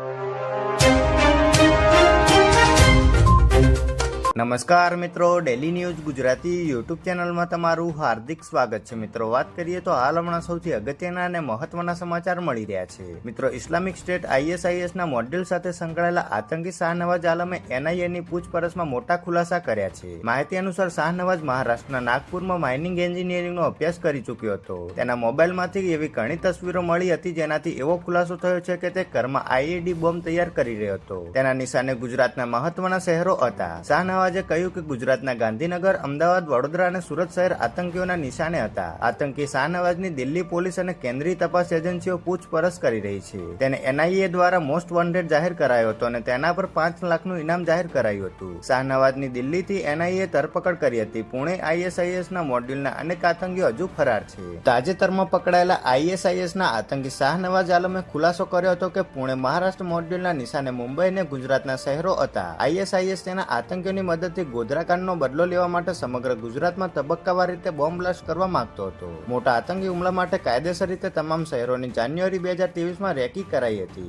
you. નમસ્કાર મિત્રો daily news Gujarati YouTube ચેનલમાં તમારું હાર્દિક સ્વાગત છે. મિત્રો, વાત કરીએ તો હાલ હમણાં સૌથી અગત્યના અને મહત્વના સમાચાર મળી રહ્યા છે. મિત્રો ઇસ્લામિક સ્ટેટ આઈએસઆઈએસ ના મોડેલ સાથે સંકળાયેલા આતંકી શાહનવાજ આલમે એનઆઈએ ની પૂછપરછમાં મોટા ખુલાસા કર્યા છે. માહિતી અનુસાર શાહનવાજ મહારાષ્ટ્રના નાગપુરમાં માઇનિંગ એન્જિનિયરિંગનો અભ્યાસ કરી ચૂક્યો હતો. તેના મોબાઈલમાંથી એવી ઘણી તસવીરો મળી હતી જેનાથી એવો ખુલાસો થયો છે કે તે ઘરમાં આઈઈડી બોમ્બ તૈયાર કરી રહ્યો હતો. તેના નિશાને ગુજરાતના મહત્વના શહેરો હતા. શાહનવાજે કહ્યું કે ગુજરાતના ગાંધીનગર, અમદાવાદ, વડોદરા અને સુરત શહેર આતંકીઓના નિશાને હતા. આતંકી શાહનવાજની દિલ્હી પોલીસ અને કેન્દ્રીય તપાસ એજન્સીઓ પૂછપરછ કરી રહી છે. તેને એનઆઈએ દ્વારા મોસ્ટ વોન્ટેડ જાહેર કરાયો હતો અને તેના પર પાંચ લાખનું ઇનામ જાહેર કરાયું હતું. શાહનવાજની દિલ્હીથી એનઆઈએ ધરપકડ કરી હતી. પુણે આઈએસઆઈએસના મોડ્યુલના અનેક આતંકીઓ હજુ ફરાર છે. તાજેતરમાં પકડાયેલા આઈએસઆઈએસના આતંકી શાહનવાજ આલમે ખુલાસો કર્યો હતો કે પુણે મહારાષ્ટ્ર મોડ્યુલના નિશાને મુંબઈ અને ગુજરાતના શહેરો હતા. આઈએસઆઈએસ તેના આતંકીઓની મદદથી ગોધરાકાંડનો બદલો લેવા માટે સમગ્ર ગુજરાતમાં તબક્કાવાર રીતે બોમ્બ બ્લાસ્ટ કરવા માંગતો હતો. મોટા આતંકી હુમલા માટે કાયદેસર રીતે તમામ શહેરોની જાન્યુઆરી બે હજાર ત્રેવીસમાં રેકી કરાઈ હતી.